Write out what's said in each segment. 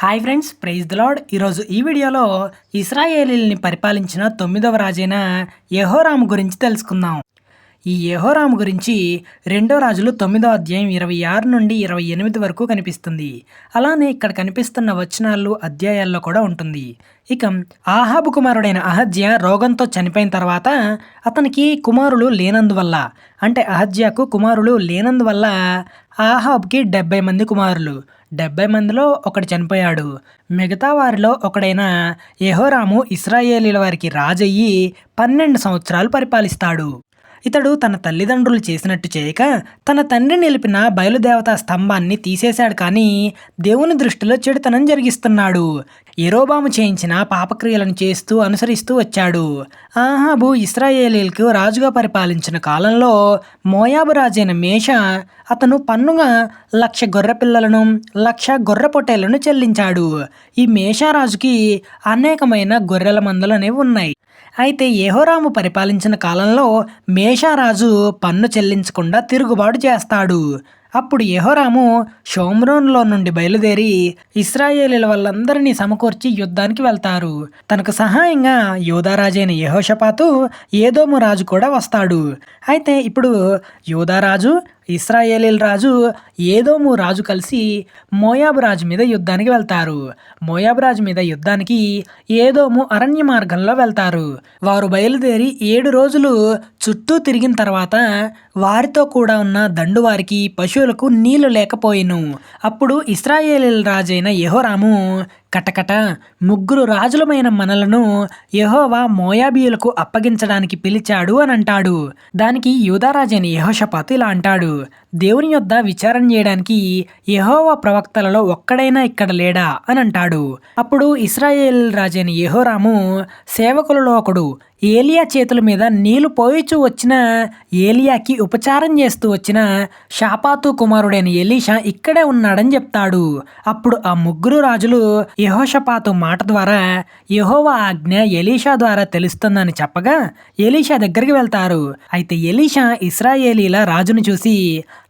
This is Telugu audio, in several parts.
Hi friends praise the lord. ఈరోజు ఈ వీడియోలో ఇస్రాయేలీల్ని పరిపాలించిన తొమ్మిదవ రాజైన యహోరాము గురించి తెలుసుకుందాం. ఈ యహోరాము గురించి రెండో రాజులు తొమ్మిదో అధ్యాయం ఇరవై ఆరు నుండి ఇరవై ఎనిమిది వరకు కనిపిస్తుంది. అలానే ఇక్కడ కనిపిస్తున్న వచనాలు అధ్యాయాల్లో కూడా ఉంటుంది. ఇక ఆహాబు కుమారుడైన అహజ్య రోగంతో చనిపోయిన తర్వాత అతనికి కుమారులు లేనందువల్ల అంటే అహజ్యకు కుమారులు లేనందువల్ల ఆహాబ్కి డెబ్బై మంది కుమారులు డెబ్బై మందిలో ఒకడు చనిపోయాడు. మిగతా వారిలో ఒకడైన యెహోరాము ఇస్రాయేలీల వారికి రాజయ్యి పన్నెండు సంవత్సరాలు పరిపాలిస్తాడు. ఇతడు తన తల్లిదండ్రులు చేసినట్టు చేయక తన తండ్రి నిలిపిన బయలుదేవతా స్తంభాన్ని తీసేశాడు కానీ దేవుని దృష్టిలో చెడుతనం జరిగిస్తున్నాడు. ఎరోబాము చేయించిన పాపక్రియలను చేస్తూ అనుసరిస్తూ వచ్చాడు. ఆహాబు ఇస్రాయేలీలకు రాజుగా పరిపాలించిన కాలంలో మోయాబు రాజైన మేష అతను పన్నుగా లక్ష గొర్రె పిల్లలను లక్ష గొర్రె పొట్టేళ్ళను చెల్లించాడు. ఈ మేషారాజుకి అనేకమైన గొర్రెల మందలు అనేవి ఉన్నాయి. అయితే యహోరాము పరిపాలించిన కాలంలో మేషారాజు పన్ను చెల్లించకుండా తిరుగుబాటు చేస్తాడు. అప్పుడు యహోరాము షోమ్రోన్లో నుండి బయలుదేరి ఇస్రాయేలీల వాళ్ళందరినీ సమకూర్చి యుద్ధానికి వెళ్తారు. తనకు సహాయంగా యోధారాజైన యహోషపాతు ఏదోము రాజు కూడా వస్తాడు. అయితే ఇప్పుడు యోధారాజు ఇస్రాయేలీల రాజు ఏదోము రాజు కలిసి మోయాబు రాజు మీద యుద్ధానికి వెళ్తారు. మోయాబు రాజు మీద యుద్ధానికి ఏదోము అరణ్య మార్గంలో వెళ్తారు. వారు బయలుదేరి ఏడు రోజులు చుట్టూ తిరిగిన తర్వాత వారితో కూడా ఉన్న దండువారికి పశువులకు నీళ్ళు లేకపోయిను. అప్పుడు ఇస్రాయేలీల రాజైన యహోరాము కటకట ముగ్గురు రాజులమైన మనలను యహోవా మోయాబీయులకు అప్పగించడానికి పిలిచాడు అని అంటాడు దానికి యూదారాజైన యహోషపాతు ఇలా అంటాడు. దేవుని యొద్ద విచారణ చేయడానికి యెహోవా ప్రవక్తలలో ఒక్కడైనా ఇక్కడ లేడా అని అంటాడు అప్పుడు ఇస్రాయేల్ రాజైన యెహోరాము సేవకులలో ఒకడు ఏలియా చేతుల మీద నీళ్ళు పోయిచూ వచ్చిన ఏలియాకి ఉపచారం చేస్తూ వచ్చిన షాపాతు కుమారుడైన ఎలీషా ఇక్కడే ఉన్నాడని చెప్తాడు. అప్పుడు ఆ ముగ్గురు రాజులు యహోషపాతు మాట ద్వారా యహోవా ఆజ్ఞ ఎలీషా ద్వారా తెలుస్తుందని చెప్పగా ఎలీషా దగ్గరికి వెళ్తారు. అయితే ఎలీషా ఇస్రాయేలీల రాజును చూసి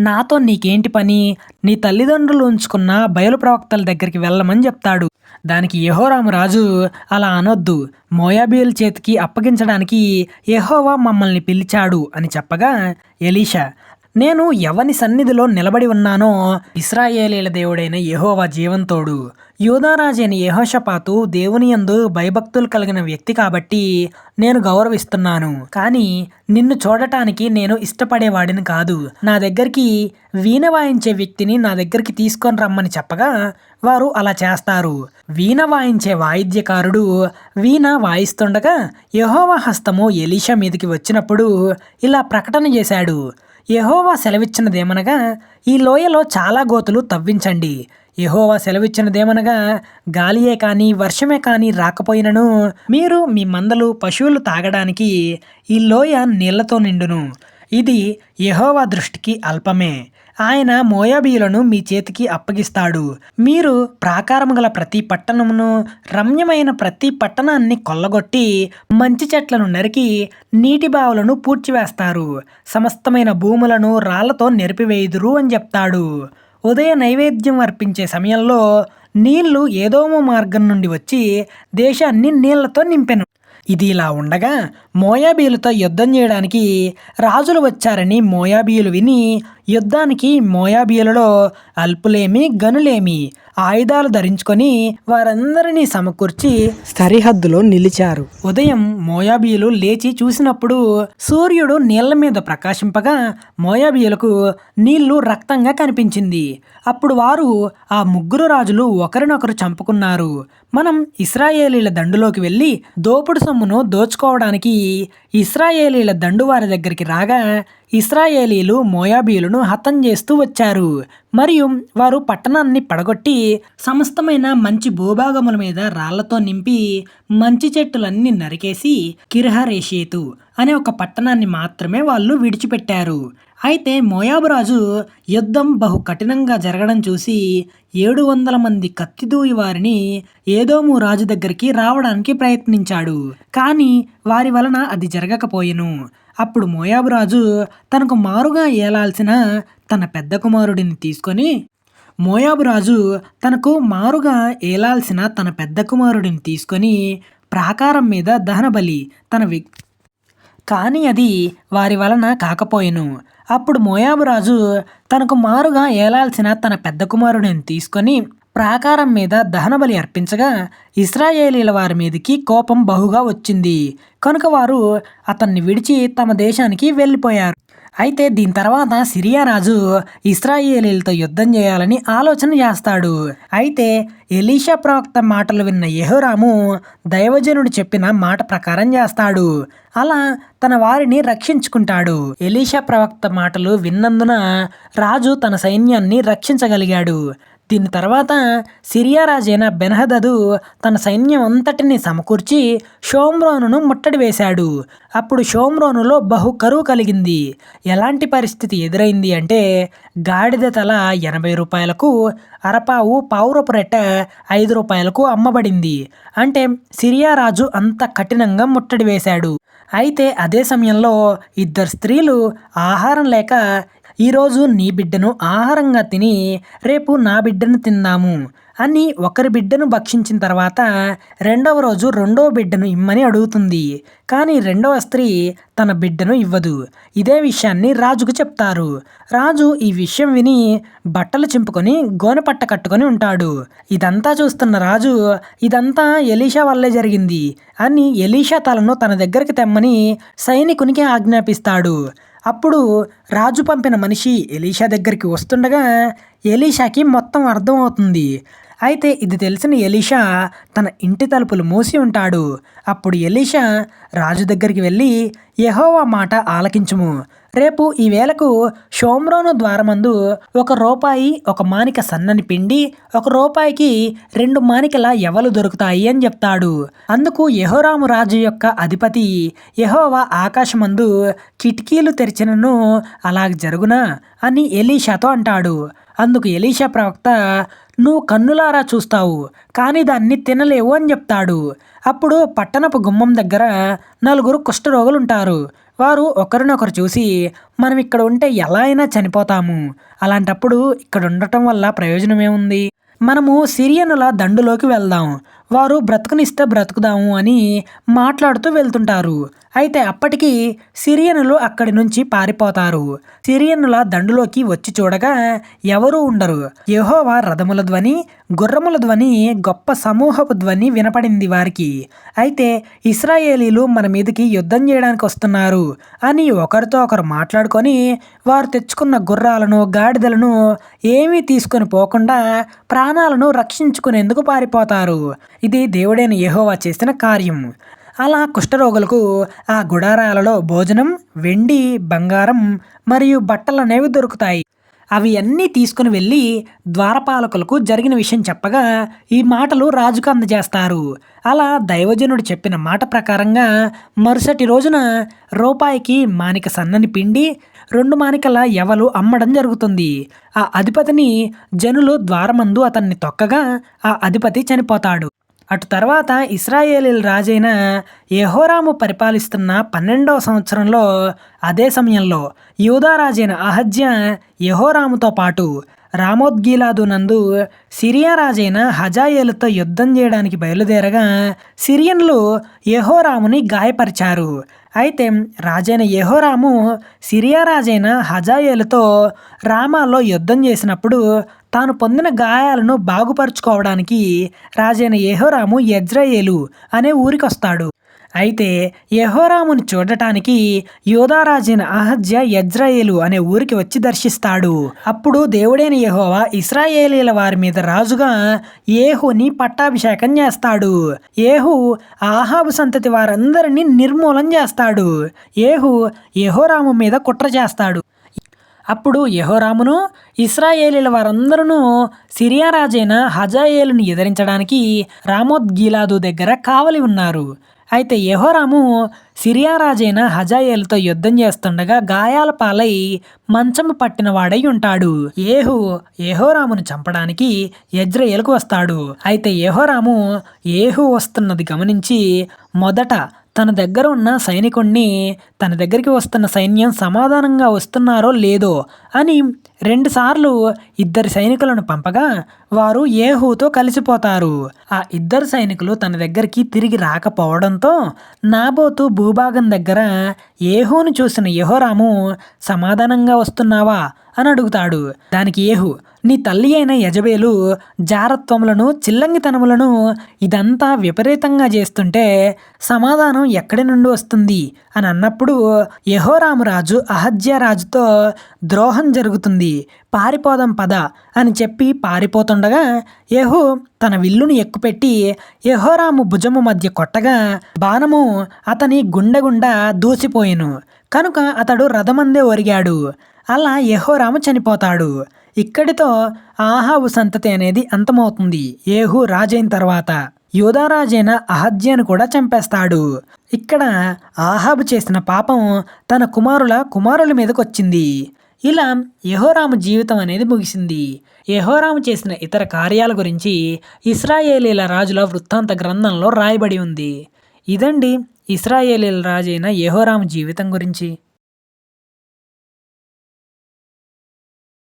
నాతో నీకేంటి పని? నీ తల్లిదండ్రులు ఉంచుకున్న బయలు ప్రవక్తల దగ్గరికి వెళ్ళమని చెప్తాడు. దానికి యహోరామరాజు అలా అనొద్దు. మోయాబీయుల చేతికి అప్పగించడానికి యహోవా మమ్మల్ని పిలిచాడు అని చెప్పగా ఎలీషా నేను ఎవని సన్నిధిలో నిలబడి ఉన్నానో ఇస్రాయేలీల దేవుడైన యహోవా జీవంతోడు. యూదారాజైన యహోషపాతు దేవుని యందు భయభక్తులు కలిగిన వ్యక్తి కాబట్టి నేను గౌరవిస్తున్నాను. కానీ నిన్ను చూడటానికి నేను ఇష్టపడేవాడిని కాదు. నా దగ్గరికి వీణ వాయించే వ్యక్తిని నా దగ్గరికి తీసుకొని రమ్మని చెప్పగా వారు అలా చేస్తారు. వీణ వాయించే వాయిద్యకారుడు వీణ వాయిస్తుండగా యహోవా హస్తము ఎలీషా మీదకి వచ్చినప్పుడు ఇలా ప్రకటన చేశాడు. యహోవా సెలవిచ్చినదేమనగా ఈ లోయలో చాలా గోతులు తవ్వించండి. యహోవా సెలవిచ్చినదేమనగా గాలియే కానీ వర్షమే కానీ రాకపోయినను మీరు మీ మందలు పశువులు తాగడానికి ఈ లోయ నీళ్ళతో నిండును. ఇది యహోవా దృష్టికి అల్పమే. ఆయన మోయాబీయులను మీ చేతికి అప్పగిస్తాడు. మీరు ప్రాకారము గల ప్రతి పట్టణమును రమ్యమైన ప్రతి పట్టణాన్ని కొల్లగొట్టి మంచి చెట్లను నరికి నీటి బావులను పూడ్చివేస్తారు. సమస్తమైన భూములను రాళ్ళతో నెరిపివేయుదురు అని చెప్తాడు. ఉదయ నైవేద్యం అర్పించే సమయంలో నీళ్ళు ఏదోమో మార్గం నుండి వచ్చి దేశాన్ని నీళ్ళతో నింపెను. ఇది ఇలా ఉండగా మోయాబీలతో యుద్ధం చేయడానికి రాజులు వచ్చారని మోయాబీయులు విని యుద్ధానికి మోయాబీయులలో అల్పులేమి గనులేమి ఆయుధాలు ధరించుకొని వారందరినీ సమకూర్చి సరిహద్దులో నిలిచారు. ఉదయం మోయాబీయులు లేచి చూసినప్పుడు సూర్యుడు నీళ్ళ మీద ప్రకాశింపగా మోయాబీయులకు నీళ్ళు రక్తంగా కనిపించింది. అప్పుడు వారు ఆ ముగ్గురు రాజులు ఒకరినొకరు చంపుకున్నారు. మనం ఇస్రాయేలీల దండులోకి వెళ్ళి దోపుడు సొమ్మును దోచుకోవడానికి ఇస్రాయేలీల దండువారి దగ్గరికి రాగా ఇస్రాయేలీలు మోయాబీలను హతం చేస్తూ వచ్చారు. మరియు వారు పట్టణాన్ని పడగొట్టి సమస్తమైన మంచి భూభాగముల మీద రాళ్ళతో నింపి మంచి చెట్టులన్నీ నరికేసి కిర్హరేషేతు అనే ఒక పట్టణాన్ని మాత్రమే వాళ్ళు విడిచిపెట్టారు. అయితే మోయాబు రాజు యుద్ధం బహు కఠినంగా జరగడం చూసి ఏడు వందల మంది కత్తిదూయి వారిని ఏదోము రాజు దగ్గరికి రావడానికి ప్రయత్నించాడు. కానీ వారి వలన అది జరగకపోయెను. అప్పుడు మోయాబు రాజు తనకు మారుగా ఏలాల్సిన తన పెద్ద కుమారుడిని తీసుకొని మోయాబు రాజు తనకు మారుగా ఏలాల్సిన తన పెద్ద కుమారుడిని తీసుకొని ప్రాకారం మీద దహనబలి తన వి కానీ అది వారి వలన కాకపోయెను. అప్పుడు మోయాబు రాజు తనకు మారుగా ఏలాల్సిన తన పెద్ద కుమారుడిని తీసుకొని ప్రాకారం మీద దహనబలి అర్పించగా ఇస్రాయేలీల వారి మీదకి కోపం బహుగా వచ్చింది. కనుక వారు అతన్ని విడిచి తమ దేశానికి వెళ్ళిపోయారు. అయితే దీని తర్వాత సిరియా రాజు ఇస్రాయేలీలతో యుద్ధం చేయాలని ఆలోచన చేస్తాడు. అయితే ఎలీషా ప్రవక్త మాటలు విన్న యహోరాము దైవజనుడు చెప్పిన మాట ప్రకారం చేస్తాడు. అలా తన వారిని రక్షించుకుంటాడు. ఎలీషా ప్రవక్త మాటలు విన్నందున రాజు తన సైన్యాన్ని రక్షించగలిగాడు. దీని తర్వాత సిరియా రాజైన బెనహదదు తన సైన్యం అంతటిని సమకూర్చి షోమ్రోనును ముట్టడి వేశాడు. అప్పుడు షోమ్రోనులో బహు కరువు కలిగింది. ఎలాంటి పరిస్థితి ఎదురైంది అంటే గాడిద తల ఎనభై రూపాయలకు అరపావు పావురపు రెట్ట ఐదు రూపాయలకు అమ్మబడింది. అంటే సిరియా రాజు అంత కఠినంగా ముట్టడి వేశాడు. అయితే అదే సమయంలో ఇద్దరు స్త్రీలు ఆహారం లేక ఈరోజు నీ బిడ్డను ఆహారంగా తిని రేపు నా బిడ్డను తిందాము అని ఒకరి బిడ్డను భక్షించిన తర్వాత రెండవ రోజు రెండవ బిడ్డను ఇమ్మని అడుగుతుంది. కానీ రెండవ స్త్రీ తన బిడ్డను ఇవ్వదు. ఇదే విషయాన్ని రాజుకు చెప్తారు. రాజు ఈ విషయం విని బట్టలు చింపుకొని గోనెపట్ట కట్టుకొని ఉంటాడు. ఇదంతా చూస్తున్న రాజు ఇదంతా ఎలీషా వల్లే జరిగింది అని ఎలీషా తలను తన దగ్గరికి తెమ్మని సైనికునికి ఆజ్ఞాపిస్తాడు. అప్పుడు రాజు పంపిన మనిషి ఎలీషా దగ్గరికి వస్తుండగా ఎలీషాకి మొత్తం అర్థమవుతుంది. అయితే ఇది తెలిసిన ఎలీషా తన ఇంటి తలుపులు మూసి ఉంటాడు. అప్పుడు ఎలీషా రాజు దగ్గరికి వెళ్ళి యహోవా మాట ఆలకించుము. రేపు ఈ వేళకు షోమ్రోను ద్వారమందు ఒక రూపాయి ఒక మానిక సన్నని పిండి ఒక రూపాయికి రెండు మానికల ఎవలు దొరుకుతాయి అని చెప్తాడు. అందుకు యహోరాము రాజు యొక్క అధిపతి యహోవా ఆకాశమందు కిటికీలు తెరిచినను అలాగ జరుగునా అని ఎలీషాతో అంటాడు. అందుకు ఎలీషా ప్రవక్త నువ్వు కన్నులారా చూస్తావు కానీ దాన్ని తినలేవు అని చెప్తాడు. అప్పుడు పట్టణపు గుమ్మం దగ్గర నలుగురు కుష్ఠరోగులుంటారు. వారు ఒకరినొకరు చూసి మనం ఇక్కడ ఉంటే ఎలా అయినా చనిపోతాము. అలాంటప్పుడు ఇక్కడ ఉండటం వల్ల ప్రయోజనం ఏముంది మనము సిరియనుల దండులోకి వెళ్దాం. వారు బ్రతుకునిస్తే బ్రతుకుదాము అని మాట్లాడుతూ వెళ్తుంటారు. అయితే అప్పటికి సిరియనులు అక్కడి నుంచి పారిపోతారు. సిరియనుల దండులోకి వచ్చి చూడగా ఎవరూ ఉండరు. యహోవా రథముల ధ్వని గుర్రముల ధ్వని గొప్ప సమూహపు ధ్వని వినపడింది వారికి. అయితే ఇస్రాయేలీలు మన మీదకి యుద్ధం చేయడానికి వస్తున్నారు అని ఒకరితో ఒకరు మాట్లాడుకొని వారు తెచ్చుకున్న గుర్రాలను గాడిదలను ఏమీ తీసుకొని పోకుండా ప్రాణాలను రక్షించుకునేందుకు పారిపోతారు. ఇది దేవుడైన యహోవా చేసిన కార్యం. అలా కుష్ఠరోగులకు ఆ గుడారాలలో భోజనం వెండి బంగారం మరియు బట్టలు అనేవి దొరుకుతాయి. అవి అన్నీ తీసుకుని వెళ్ళి ద్వారపాలకులకు జరిగిన విషయం చెప్పగా ఈ మాటలు రాజుకు అందజేస్తారు. అలా దైవజనుడు చెప్పిన మాట ప్రకారంగా మరుసటి రోజున రూపాయికి మానిక సన్నని పిండి రెండు మానికల ఎవలు అమ్మడం జరుగుతుంది. ఆ అధిపతిని జనులు ద్వారమందు అతన్ని తొక్కగా ఆ అధిపతి చనిపోతాడు. అటు తర్వాత ఇస్రాయేలీల రాజైన యహోరాము పరిపాలిస్తున్న పన్నెండవ సంవత్సరంలో అదే సమయంలో యూదా రాజైన అహజ్య యహోరాముతో పాటు రామోద్గీలాదు నందు సిరియా రాజైన హజాయేలుతో యుద్ధం చేయడానికి బయలుదేరగా సిరియన్లు యహోరాముని గాయపరిచారు. అయితే రాజైన యహోరాము సిరియా రాజైన హజాయేలుతో రామాలో యుద్ధం చేసినప్పుడు తాను పొందిన గాయాలను బాగుపరుచుకోవడానికి రాజైన యహోరాము యజ్రయేలు అనే ఊరికొస్తాడు. అయితే యహోరామును చూడటానికి యోధారాజైన అహజ్య యజ్రాయేలు అనే ఊరికి వచ్చి దర్శిస్తాడు. అప్పుడు దేవుడైన యహోవా ఇస్రాయేలీల వారి మీద రాజుగా ఏహుని పట్టాభిషేకం చేస్తాడు. ఏహు ఆహాబు సంతతి వారందరినీ నిర్మూలం చేస్తాడు. ఏహు యహోరాము మీద కుట్ర చేస్తాడు. అప్పుడు యహోరామును ఇస్రాయేలీల వారందరూ సిరియా రాజైన హజాయేలును ఎదిరించడానికి రామోద్గీలాదు దగ్గర కావలి ఉన్నారు. అయితే యహోరాము సిరియా రాజైన హజాయేలుతో యుద్ధం చేస్తుండగా గాయాల పాలై మంచం పట్టిన వాడై ఉంటాడు. ఏహు యహోరామును చంపడానికి యజ్రయేలుకు వస్తాడు. అయితే యహోరాము ఏహు వస్తున్నది గమనించి మొదట తన దగ్గర ఉన్న సైనికుణ్ణి తన దగ్గరికి వస్తున్న సైన్యం సమాధానంగా వస్తున్నారో లేదో అని రెండుసార్లు ఇద్దరు సైనికులను పంపగా వారు ఏహూతో కలిసిపోతారు. ఆ ఇద్దరు సైనికులు తన దగ్గరికి తిరిగి రాకపోవడంతో నాబోతు భూభాగం దగ్గర ఏహోను చూసిన యహోరాము సమాధానంగా వస్తున్నావా? అని అడుగుతాడు. దానికి ఏహు నీ తల్లి అయిన యజబేలు జారత్వములను చిల్లంగితనములను ఇదంతా విపరీతంగా చేస్తుంటే సమాధానం ఎక్కడి నుండి వస్తుంది? అని అన్నప్పుడు యహోరాము రాజు అహజ్య రాజుతో ద్రోహం జరుగుతుంది. పారిపోదాం పద అని చెప్పి పారిపోతుండగా యహో తన విల్లును ఎక్కుపెట్టి యహోరాము భుజము మధ్య కొట్టగా బాణము అతని గుండె గుండా దూసిపోయెను. కనుక అతడు రథమందే ఒరిగాడు. అలా యహోరాము చనిపోతాడు. ఇక్కడితో ఆహాబు సంతతి అనేది అంతమవుతుంది. ఏహు రాజైన తర్వాత యోధారాజైన అహజ్యను కూడా చంపేస్తాడు. ఇక్కడ ఆహాబు చేసిన పాపం తన కుమారుల కుమారుల మీదకొచ్చింది. ఇలా యహోరాము జీవితం అనేది ముగిసింది. యహోరాము చేసిన ఇతర కార్యాల గురించి ఇస్రాయేలీల రాజుల వృత్తాంత గ్రంథంలో రాయబడి ఉంది. ఇదండి ఇస్రాయేలీల రాజైన యహోరాము జీవితం గురించి.